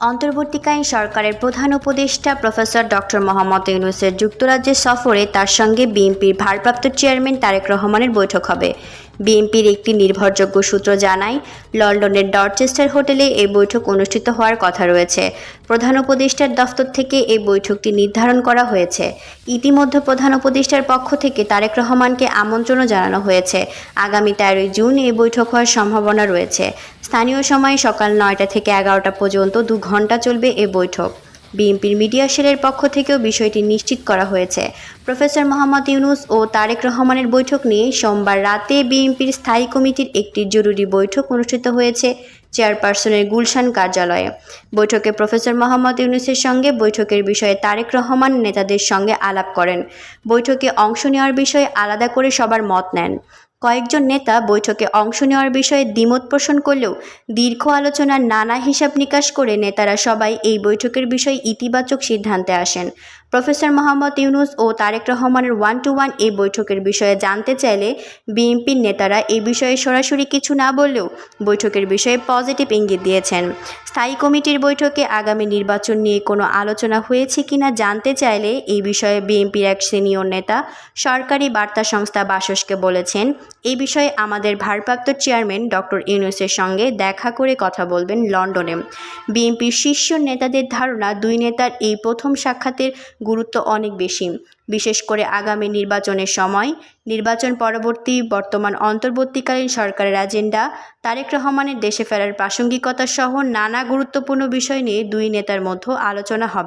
অন্তর্বর্তীকালীন সরকারের প্রধান উপদেষ্টা প্রফেসর ডক্টর মোহাম্মদ ইউনুসের যুক্তরাজ্যের সফরে তার সঙ্গে বিএনপির ভারপ্রাপ্ত চেয়ারম্যান তারেক রহমানের বৈঠক হবে। বিএনপির একটি নির্ভরযোগ্য সূত্র জানায়, লন্ডনের ডরচেস্টার হোটেলে এই বৈঠক অনুষ্ঠিত হওয়ার কথা রয়েছে। প্রধান উপদেষ্টার দফতর থেকে এই বৈঠকটি নির্ধারণ করা হয়েছে। ইতিমধ্যে প্রধান উপদেষ্টার পক্ষ থেকে তারেক রহমানকে আমন্ত্রণও জানানো হয়েছে। আগামী তেরোই জুন এই বৈঠক হওয়ার সম্ভাবনা রয়েছে। স্থানীয় সময় সকাল নয়টা থেকে এগারোটা পর্যন্ত দু ঘণ্টা চলবে এ বৈঠক। বিএনপির মিডিয়া সেলের পক্ষ থেকেও বিষয়টি নিশ্চিত করা হয়েছে। প্রফেসর মোহাম্মদ ইউনুস ও তারেক রহমানের বৈঠক নিয়ে সোমবার রাতে বিএনপির স্থায়ী কমিটির একটি জরুরি বৈঠক অনুষ্ঠিত হয়েছে চেয়ারপারসনের গুলশান কার্যালয়ে। বৈঠকে প্রফেসর মোহাম্মদ ইউনুসের সঙ্গে বৈঠকের বিষয়ে তারেক রহমান নেতাদের সঙ্গে আলাপ করেন। বৈঠকে অংশ নেওয়ার বিষয়ে আলাদা করে সবার মত নেন। কয়েকজন নেতা বৈঠকে অংশ নেওয়ার বিষয়ে দ্বিমত পোষণ করলেও দীর্ঘ আলোচনার নানা হিসাব নিকাশ করে নেতারা সবাই এই বৈঠকের বিষয়ে ইতিবাচক সিদ্ধান্তে আসেন। প্রফেসর মোহাম্মদ ইউনুস ও তারেক রহমানের ওয়ান টু ওয়ান এই বৈঠকের বিষয়ে জানতে চাইলে বিএনপির নেতারা এই বিষয়ে সরাসরি কিছু না বললেও বৈঠকের বিষয়ে পজিটিভ ইঙ্গিত দিয়েছেন। স্থায়ী কমিটির বৈঠকে আগামী নির্বাচন নিয়ে কোনো আলোচনা হয়েছে কিনা জানতে চাইলে এই বিষয়ে বিএনপির এক সিনিয়র নেতা সরকারি বার্তা সংস্থা বাসসকে বলেছেন। এই বিষয়ে আমাদের ভারপ্রাপ্ত চেয়ারম্যান ডক্টর ইউনুসের সঙ্গে দেখা করে কথা বলবেন লন্ডনে। বিএনপির শীর্ষ নেতাদের ধারণা, দুই নেতার এই প্রথম সাক্ষাতের গুরুত্ব অনেক বেশি। বিশেষ করে আগামী নির্বাচনের সময় নির্বাচন পরবর্তী বর্তমান অন্তর্বর্তীকালীন সরকারের এজেন্ডা তারেক রহমানের দেশে ফেরার প্রাসঙ্গিকতা সহ নানা গুরুত্বপূর্ণ বিষয় নিয়ে দুই নেতার মধ্যে আলোচনা হবে।